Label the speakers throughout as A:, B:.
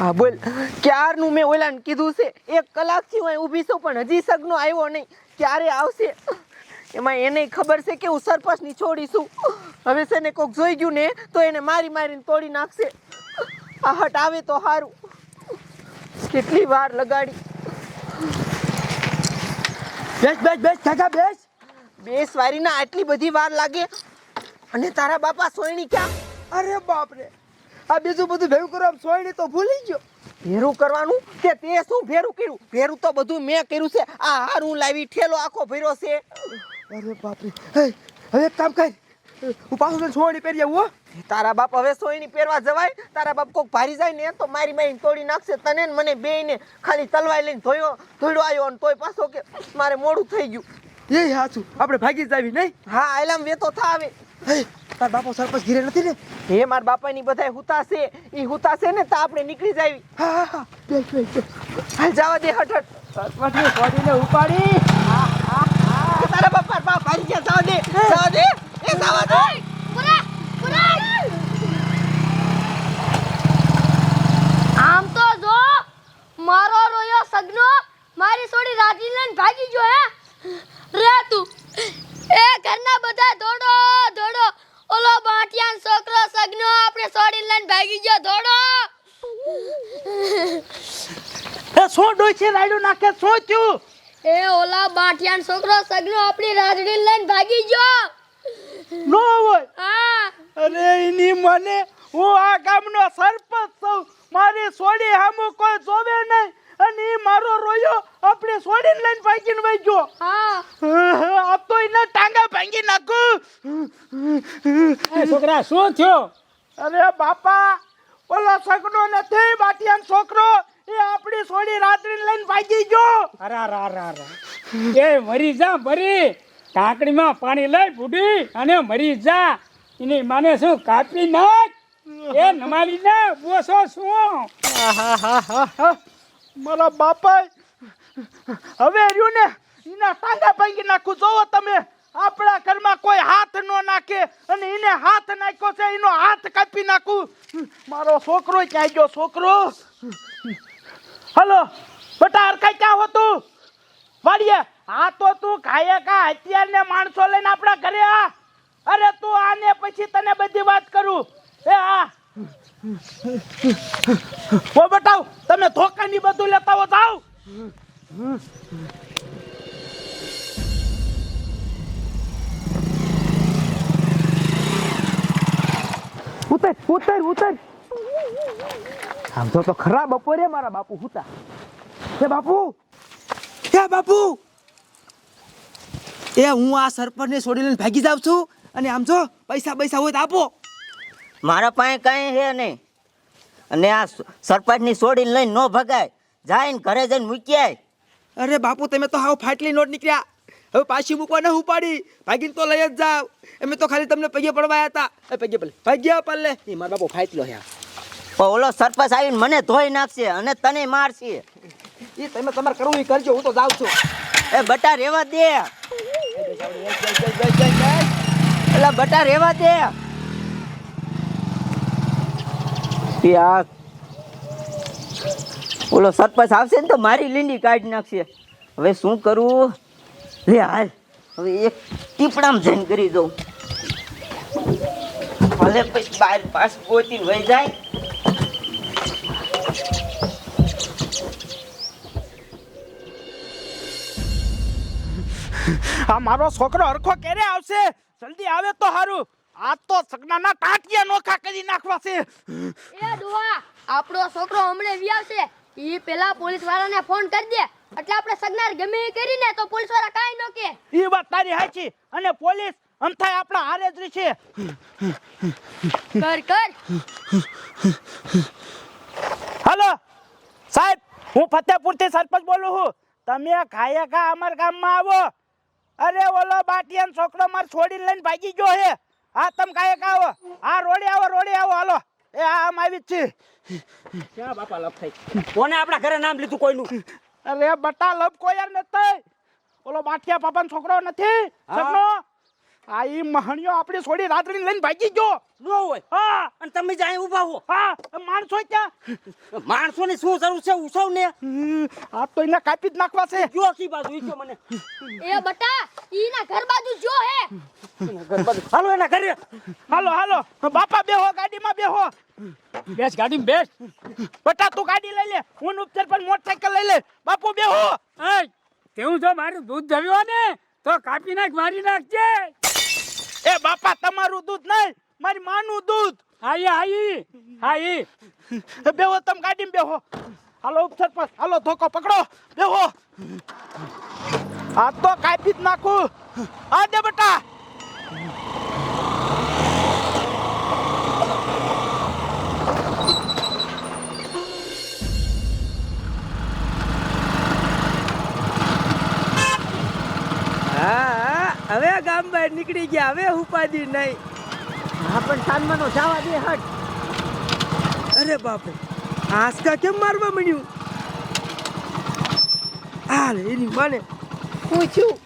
A: હા, બોલ. ક્યારનું મેં ઓલાને કીધું છે? એક કલાકથી હું ઊભી છું, પણ હજી સગનો આવ્યો નહીં. ક્યારે આવશે? એમાં એને ખબર છે કે હું સરપંચની ની છોડીશું હવે છે ને કોક જોઈ ગયું ને, તો એને મારી મારીને તોડી નાખશે. આ હટ, આવે તો સારું કેટલી વાર લગાડી.
B: બેસ બેસ બેસ કાકા બેસ
A: બેસ. વારીના આટલી બધી વાર લાગે. અને તારા બાપા સોયણી ક્યાં?
B: અરે બાપ રે આ બીજું બધું ભેગું કરવા સોયણી તો ભૂલી ગયો.
A: ભેરું કરવાનું? તે તે શું ભેરું કર્યું? ભેરું તો બધું મેં કર્યું છે. આ હારું લાવી ઠેલો આખો ભર્યો છે.
B: અરે બાપરે. હવે એક કામ કર. હું પાછું સોયણી પહેરી આવું હો.
A: તારા બાપ હવે સોયની પહેરવા જવાય? તારા બાપ કોક ભારી જાય ને તો મારી મારી તોડી નાખશે. તને ને મને ને ખાલી તલવાઈ લઈને ધોયો ધોડ્યો આવ્યો અને તોય પાછો કે મારે મોડું થઈ ગયું.
B: એ સાચું આપણે ભાગી જ આવી નહીં?
A: હા આયલામ વેતો થાવે
B: હે તાર બાપો સરપંચ ઘીરે નથી ને?
A: હે માર બાપાની બધાય હુતા છે ઈ હુતા છે ને તો આપણે નીકળી જાવી
B: હા હા હા. બેસ બેસ
A: હાલ જવા દે હઠ
B: સરપંચની સોયડીને ઉપાડી.
A: હઠ તારા બાપા બાપ ભારી ગયા. જવા દે જવા દે. એ જવા દે.
C: આમ તો જો મારો રોયો સગનો મારી છોડી રાજી લઈને ભાગી ગયો હે? રે તું. એ ઘરના બધા દોડો દોડો ઓલો બાટિયાન છોકરો સગનો આપણે છોડી લઈને ભાગી ગયો દોડો
B: એ શું છે રાડ્યું નાખે? શું થયું?
C: એ ઓલા બાટિયાન છોકરો સગનો આપણી રાજડી લઈને ભાગી ગયો.
B: નો હોય.
C: હા.
B: અરે એની મને હું આ ગામનો સરપંચ છું. મારી સોડી હામું કોઈ જોવે નહીં. અને એ મારો રોયો આપણે સોડીને લઈને ભાગીને વઈ ગયો
C: હા.
B: આ તો એના ટાંગા ભાંગી નાખું.
D: છોકરા શું થયો?
B: અરે બાપા ઓલો સગનો નથી બાટિયાન છોકરો એ આપણી સોડી રાત્રિ લઈને ભાગી ગયો.
D: અરે રા રા રા એ મરી જા મરી. ઢાંકણીમાં પાણી લઈ બુડી અને મરી જા. એની માને શું કાપી નાખ? એ નમાલી ના બોસો શું?
B: મારા બાપા હવે રહ્યું ને એના ટાંગા ભાંગી નાખું. જોવો તમે, આપણા ઘરમાં કોઈ હાથ ન નાખે અને એને હાથ નાખ્યો છે, એનો હાથ કાપી નાખું. મારો છોકરો ક્યાં ગયો, છોકરો? હલો, બટા હરખાઈ ક્યાં હોતું વાડીએ, આ તો તું ખાયે કા અત્યાર ને માણસો લઈને આપણા ઘરે આ. અરે તું આને પછી તને બધી વાત કરું. એ આ ઓ બટાવ, તમે ધોકાની બધું લેતા હો જાવ ઉતર ઉતર ઉતર. આમ તો તો ખરા બપોરે મારા બાપુ હુતા. હે બાપુ, એ બાપુ. એ હું આ સરપંચને છોડી લઈને ભાગી જાઉં છું અને આમ જો પૈસા પૈસા હોય તો આપો.
E: મારા પાસે કાંઈ છે નહીં. અને આ સરપંચની સોડીને લઈને ન ભગાય. જાય ને ઘરે જઈને મૂકી આય
B: અરે બાપુ તમે તો હાવ ફાટલી નોટ નીકળ્યા. હવે પાછી મૂકવા ના ઉપાડી. ભાગીને તો લઈ જ જાવ અમે તો ખાલી તમને પગે પડવાયા હતા. એ પગે પલ્લે ભાગ્યા પલ્લે એ મારા બાપુ ફાટલો હે
E: ઓલો સરપંચ આવીને મને ધોઈ નાખશે અને તને મારશે.
B: એ તમે તમારે કરવું એ કરજો હું તો જાઉં છું.
E: એ બટા રેવા દે. એટલે બટા રેવા દે. ઓલો સરપંચ આવશે ને તો મારી લીંડી કાઢી નાખશે. હવે શું કરવું લે હાલ. હવે એક ટીપડામાં જઈને કરી દઉં. ભલે પછી બાર પાસ પોતી વહી જાય.
B: આ મારો છોકરો હરખો ક્યારે આવશે? જલ્દી આવે તો સારું આ તો સગનાના ટાટિયા નોખા કરી નાખવા છે.
C: એ દુવા આપણો છોકરો હમણે વ્યાવશે ઈ પેલા પોલીસ વાળાને ફોન કરી દે. એટલે આપણે સગનાર ગમે કરીને તો પોલીસવાળા કાઈ ન કે.
B: ઈ વાત તારી સાચી અને પોલીસ અમથાય આપણા હારે જ છે.
C: કર કર.
B: હલો સાહેબ હું ફતેપુરથી સરપંચ બોલું છું. તમે ખાયા ખા અમારા ગામમાં આવો. અરે ઓલો બાટિયાન છોકરો માર છોડીને લઈને ભાગી ગયો હે હા તમે કાય આવો. રોડી રોડે આવો રોડે આવો. હાલો. એ આ આમ આવી જ છે.
D: ક્યાં બાપા લપ થઈ? કોને આપણા ઘરે નામ લીધું કોઈનું
B: અરે બટા લપ કોઈ યાર નથી ઓલો બાટિયા પાપાનો છોકરો નથી. સગનો આ ઈ મહણિયો આપણી છોડી રાત્રિ લઈને ભાગી ગયો.
E: નો હોય.
B: હા.
E: અને તમે જ અહીં ઊભા હો.
B: હા. માણસો ક્યાં?
E: માણસો ની શું જરૂર છે? ઉસવ ને.
B: આ તો એને કાપી જ નાખવા છે.
E: જો કી બાજુ ઈ મને.
C: એ બટા ઈના ઘર બાજુ જો હે.
E: ઘર બાજુ. હાલો એના ઘરે.
B: હાલો હાલો. બાપા બેહો ગાડીમાં બેહો.
D: બેસ ગાડી બેસ.
B: બટા તું ગાડી લઈ લે. હું ઉપચાર ઉપચર પર મોટરસાઇકલ લઈ લે. બાપુ બેહો.
D: એ તેવું જો મારું દૂધ ધવ્યો ને તો કાપી નાખ મારી નાખજે.
B: એ બાપા તમારું દૂધ નહીં મારી માનું દૂધ.
D: આઈ આઈ આઈ
B: બેહો તમે ગાડીમાં બેહો. હાલો ઉપસર પાસ. હાલો ધોકો પકડો. બેહો. આ તો કાપી જ નાખું. આ દે બટા.
F: હવે ગામ બહાર નીકળી ગયા. હવે ઉપાધિ નહીં. હા પણ સાનમાનો જવા દે હટ. અરે બાપરે આસકા કેમ મારવા મળ્યું હાલ એની માને. શું થયું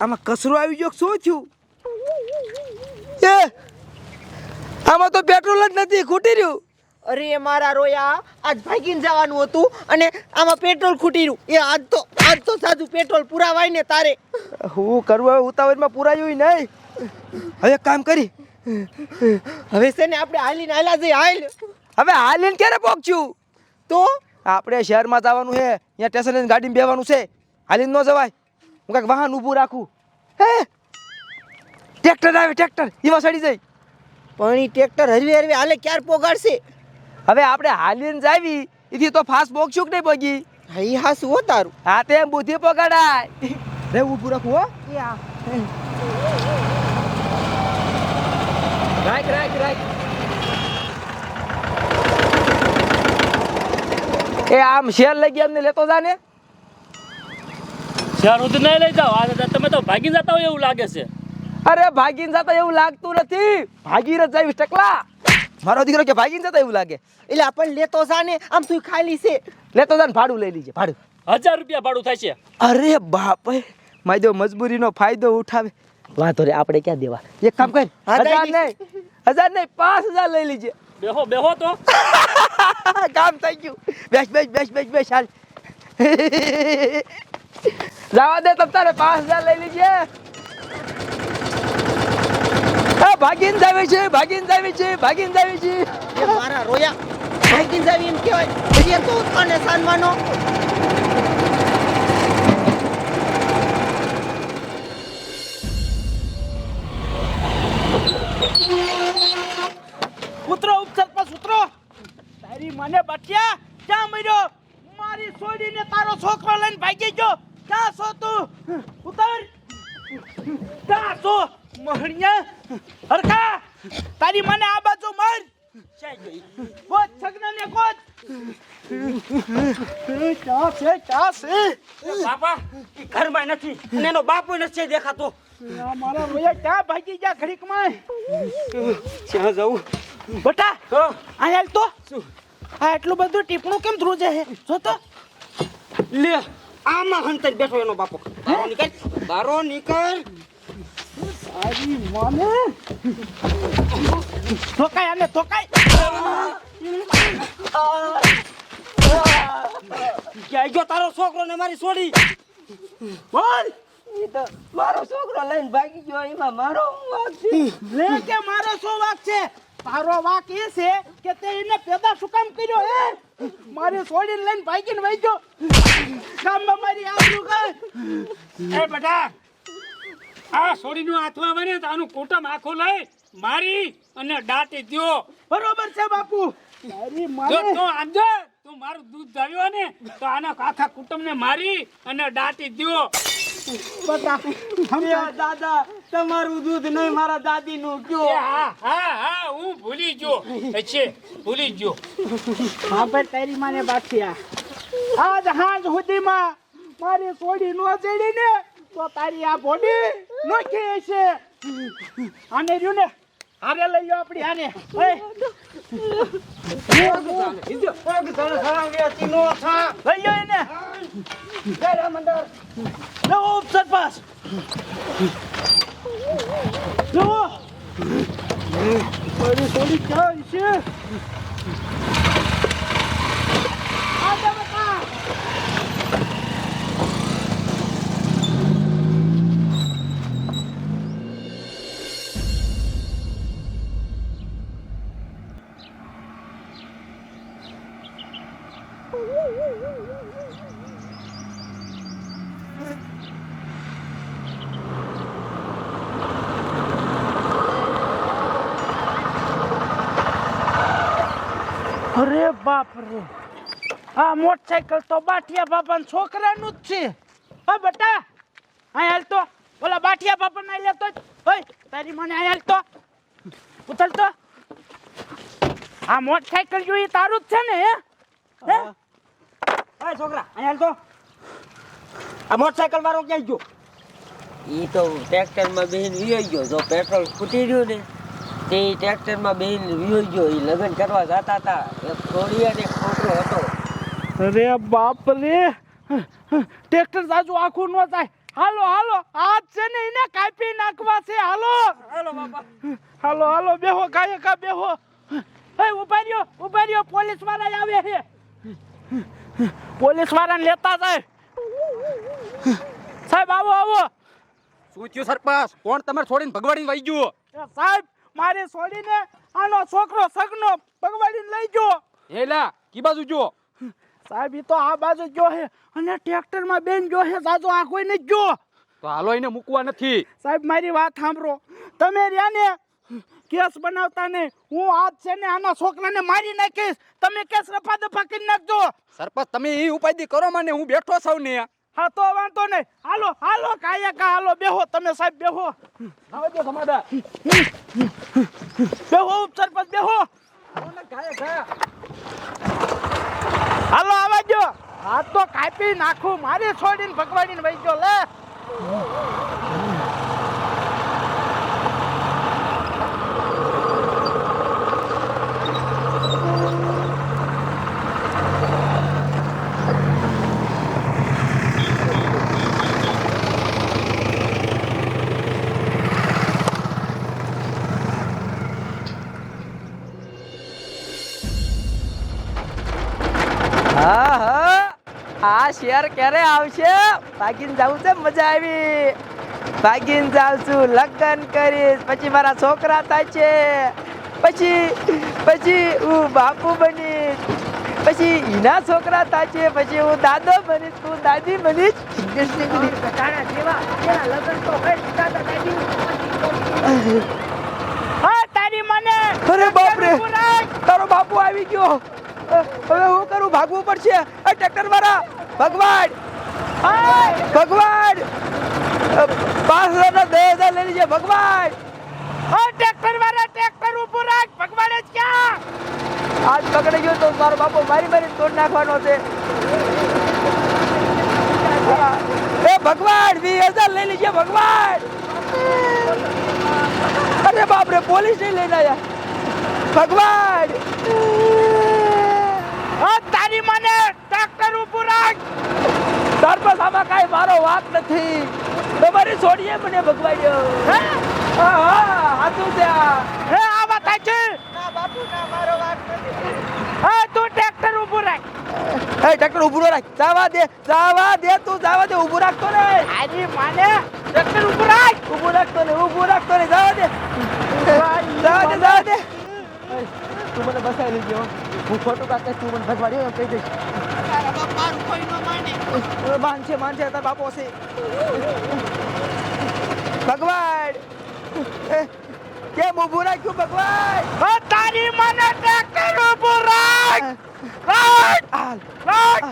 F: આમાં કચરો આવી ગયો કે શું થયું? એ આમાં તો પેટ્રોલ જ નથી ખૂટી રહ્યું. અરે મારા રોયા આજ ભાગીને જવાનું હતું અને આમાં પેટ્રોલ ખૂટી રહ્યું એ આજ તો આજ તો સાદું પેટ્રોલ પુરાવાય ને તારે. હું કરવા ઉતાવળમાં પુરાયું નહીં. હવે કામ કરી. હવે છે ને આપણે હાલીને હાલા જઈ હાલ. હવે હાલીને ક્યારે પહોંચ્યું તો? આપણે શહેરમાં જવાનું છે અહીંયા સ્ટેશને ગાડીમાં બેવાનું છે. હાલીને ન જવાય. હું કાંઈક વાહન ઊભું રાખું. હે? ટ્રેક્ટર આવે ટ્રેક્ટર. એમાં સડી જાય. પણ એ ટ્રેક્ટર હરવે હરવે હાલે ક્યારે પોગાડશે? હવે આપણે હાલીને જાવી એથી તો ફાસ્ટ પોગશું કે નહીં પગી હા એ હાસું હો તારું. હા તે બુદ્ધિ પોગાડાય રે ઊભું રાખું હો. રાખ રાખ રાખ. એ આમ શેર લઈ ગયા એમને લેતો જા ને
G: શેર ઉધ નહીં લઈ જાઓ આ તમે તો ભાગી જતા હોય એવું લાગે છે.
F: અરે ભાગીને જતા એવું લાગતું નથી. ભાગી જ જાવીશ ટકલા. મારો દીકરો કે ભાગીને જતો એવું લાગે. એટલે આપણને લેતો જા ને આમ તું ખાલી છે. લેતો જા ને ભાડું લઈ લીજે ભાડું.
G: હજાર રૂપિયા ભાડું છે.
F: અરે બાપ માયદો મજબૂરીનો ફાયદો ઉઠાવે. વાંધો રે આપણે ક્યાં દેવા? એક કામ કર હજાર નહીં હજાર નહીં પાંચ હજાર લઈ લીજે.
G: બેહો બેહો તો.
F: કામ થઈ ગયું. બેસ બેસ બેસ બેસ બેસ હાલ. જવા દે તમ તારે પાંચ હજાર લઈ લીજે. ભાગીને જાવે છે ભાગીને જાવે છે ભાગીને જાવે છે મારા રોયા. ભાગીને જાવી એમ કહેવાય. હજી તો અને સાનવાનો
B: કૂતરો ઉપસર પર ઉતરો. તારી મને બચ્યા ક્યાં મર્યો? મારી છોડીને તારો છોકરો લઈને ભાગી ગયો. ક્યાં છો તું? ઉતર. ક્યાં છો? મહણિયા? હરખા? તારી મને આ બાજુ મર. કોચ છગનાને કોચ ચા છે ક્યાં છે
E: બાપા ઘરમાં નથી અને એનો બાપો નથી દેખાતો.
B: મારા રોયા ક્યાં ભાગી ગયા ઘડીકમાં?
E: ક્યાં જવું.
B: બટા
E: હા.
B: આ તો. આ એટલું બધું ટીપણું કેમ ધ્રુજે છે? જો તો.
E: લે આમાં હંતર બેઠો એનો બાપો. બારો નીકળ બારો નીકળ.
B: આરી મને. ધોકાય આને ધોકાય.
E: ક્યાં ગયો તારો છોકરો ને મારી છોડી
B: બોલ.
F: તો મારો છોકરો લઈને ભાગી ગયો એમાં મારો વાક છે?
B: લે કે મારો શું વાક છે? તારો વાક એ છે કે તે એને પેદા શું કામ કર્યો હે? મારી છોડીને લઈને ભાગીને વહી ગયો. કામમાં મારી આબરૂ ગઈ
D: એ બેટા આ છોડીનું હાથમાં આવે ને તો આનું કુટુંબ આખું લઈ મારી અને દાટી દો
B: બરોબર છે બાપુ.
D: જો તું આંધે તું મારું દૂધ ધાવ્યો ને તો આના આખા કુટુંબને મારી અને દાટી
B: દો
E: દાદા તમારું દૂધ નહીં મારા દાદી નું
D: એ હા હા હા હું ભૂલી ગયો. છે ભૂલી ગયો.
B: હા ભાઈ તારી માને બાઠિયા આજ હાજ સુધીમાં મારી સોડી નો ચડી ને તો તારી આ બોડી નોખી છે. આને રહ્યું ને. હારે લઈ લો હારે ઓય. લઈ લો એને. મંડળ. લો ઉપસરપંચ જુઓ ક્યાં છે? બાપ રે. આ મોટરસાયકલ તો બાઠિયા બાપાના છોકરાનું જ છે. હા બેટા અહીં હાલ તો. ઓલા બાઠિયા બાપાને અહીં લેતો ઓય તારી મને અહીં હાલ તો. ઉતર તો. આ મોટરસાયકલ જોઈએ તારું જ છે ને હે? હે?
E: છોકરા અહીંયા હાલ તો. આ મોટરસાયકલ વાળો ક્યાં ગયો?
H: એ તો ટ્રેક્ટરમાં બેહીને વિયો ગયો. જો પેટ્રોલ ફૂટી રહ્યું ને તે ટ્રેક્ટરમાં બેન વિયો ગયો એ લગ્ન કરવા જતા હતા. એક છોડી અને ખોટરો છોકરો હતો.
B: અરે બાપ રે ટ્રેક્ટર સાજુ આખું ન થાય. હાલો હાલો હાથ છે ને એને કાપી નાખવા છે. હાલો. હાલો બાપા. હાલો હાલો બેહો કાય કા બેહો. એ ઊભા રહ્યો ઊભા રહ્યો પોલીસવાળા આવે છે. પોલીસ વાળાને લેતા જાય. સાહેબ આવો આવો.
I: શું થયું સરપંચ? કોણ તમારે છોડીને ભગવાડીને વહી ગયું?
B: સાહેબ મારે છોડીને આનો છોકરો સગનો પગવાડીને લઈ ગયો.
I: હેલા કી બાજુ જો
B: સાહેબ ઈ તો આ બાજુ જો હે અને ટ્રેક્ટરમાં બેન જો હે સાજો આ કોઈ નથી જો
I: તો હાલો એને મૂકવા નથી.
B: સાહેબ મારી વાત સાંભળો. તમે રહ્યા ને કેસ બનાવતા ને હું આજ છે ને આના છોકરાને મારી નાખીશ. તમે કેસ રફા દફા કરી નાખજો.
I: સરપંચ તમે એ ઉપાધિ કરો મને હું બેઠો છું ને.
B: હા તો વાંધો નહીં. હાલો હાલો કાય કા હાલો બેહો તમે સાહેબ બેહો.
I: આવજો સમાદા
B: બેહો સરપંચ બેહો. હાલો આવાજો હા તો કાપી નાખું. મારે છોડીને ભગવાડીને વહી ગયો લે.
F: શેર ક્યારે આવશે? ભાગીને જાઉં છે મજા આવી. ભાગીને જાઉં છું લગ્ન કરીશ. પછી મારા છોકરા થાય છે. પછી પછી હું બાપુ બનીશ. પછી એના છોકરા થાય છે. પછી હું દાદો બનીશ. તું દાદી બનીશ.
B: હા. તારી મને.
F: અરે બાપ રે તારો બાપુ આવી ગયો. હવે હું કરું? ભાગવું પડશે. આ ટ્રેક્ટર વાળા ભગવાન. ભગવાન! પાંચ હજાર ના દસ હજાર લઈ લીજે ભગવાન!
B: ટ્રેક્ટર વાળા ટ્રેક્ટર ઊભું રાખ. ભગવાન જ ક્યાં?
F: આજ પકડી ગયો તો મારો બાપો મારી મારી તોડ નાખવાનો છે. એ ભગવાન વી હજાર લઈ લીજે ભગવાન! અરે બાપ રે પોલીસ નહીં લઈને આવ્યા ભગવાન!
B: મને ટ્રેક્ટર ઊભું રાખ.
F: સરપંચ આમાં કાંઈ મારો વાત નથી. તમારી છોડીએ મને ભગવાડ્યો
B: હે?
F: હા હા હાથું ત્યાં
B: હે આવા થાય છે
F: ના બાપુ ના મારો વાત નથી.
B: હા તું ટ્રેક્ટર ઊભું રાખ.
F: એ ટ્રેક્ટર ઊભું રાખ. જાવા દે જાવા દે તું જાવા દે ઊભું રાખતો ને
B: તારી મને ટ્રેક્ટર ઊભું રાખ.
F: ઊભું રાખતો ને ઊભું રાખતો ને જાવા દે. જાવા દે જાવા દે. તું મને બસાવી લેજો હું ખોટું કાકે તું મને ભગવાડ્યો એમ કહી દઈશ. માનશે માનશે તાર બાપો છે. ભગવાન! કેમ ઊભું રાખ્યું ભગવાન?
B: તારી મને ટ્રેક્ટર ઊભું રાખ! રાખ! રાખ!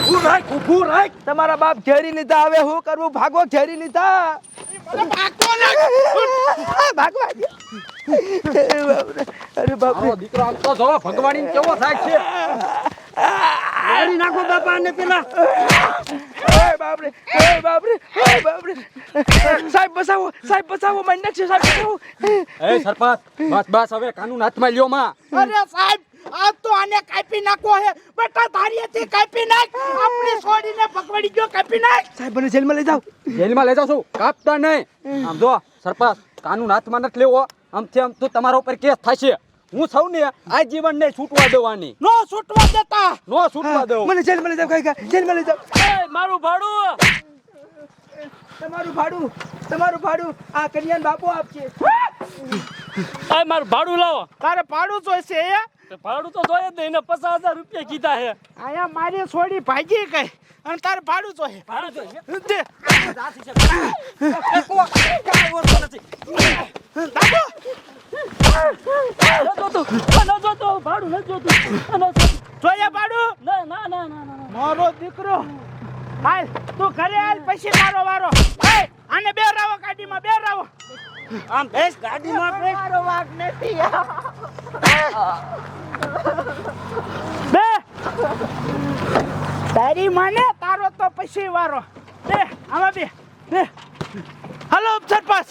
F: ઊભું રાખ ઊભું રાખ. તમારા બાપ ઘેરી લીધા હવે હું કરવું ભાગો ઘેરી લીધા. અરે બાપ
I: મારો દીકરો આમ તો જો ભગવાડી કેવો થાય છે.
B: મારી નાખો બાપા ને પેલા.
F: ઓય બાપ રે ઓય બાપ રે ઓય બાપ રે સાહેબ બસાવો સાહેબ બસાવો મને નાખશે સાહેબ બસાવો.
I: એ સરપંચ બસ બસ હવે કાનૂન હાથમાં લ્યો માં.
B: અરે સાહેબ આ તો આને કાપી નાખો હે. બેટા ધારીએથી કાપી નાખ. આપણે છોડીને પકડી ગયો કાપી નાખ.
F: સાહેબ મને જેલમાં લઈ જાઓ.
I: જેલમાં લઈ જાઉં છું. કાપતા નહીં. આમ જો સરપંચ કાનૂન હાથમાં નથી લેવો. આમથી આમ તો તમારા ઉપર કેસ થશે. હું સૌને આ જીવન ને છૂટવા દેવાની.
B: નો છૂટવા દેતા.
I: નો છૂટવા દઉં
F: મને જેલમાં લઈ જાવ કઈ જેલમાં લઈ જાવ
G: એ, મારું ભાડું.
F: તમારું ભાડું તમારું ભાડું આ કન્યાન બાપુ આપશે.
G: એ મારું ભાડું લાવો.
B: તારે ભાડું જોઈશે
G: ભાડું તો જોઈએ જ નહીં એને પચાસ હજાર રૂપિયા કીધા છે.
B: અહીંયા મારી છોડી ભાગી ગઈ અને તારે ભાડું જોઈએ.
G: ભાડું જોઈએ ન ન ભાડું ન ન ના ના ના ના ના ના.
B: મારો દીકરો. હાલ તું ઘરે હાલ પછી મારો વારો. આને બે રાવો ગાડીમાં બે રાવો આમ બેસ ગાડીમાં બેસ
F: મારો વાગ નથી.
B: બે. તારી માને તારો તો પછી વારો. બે આમાં બે. બે. હલો સરપંચ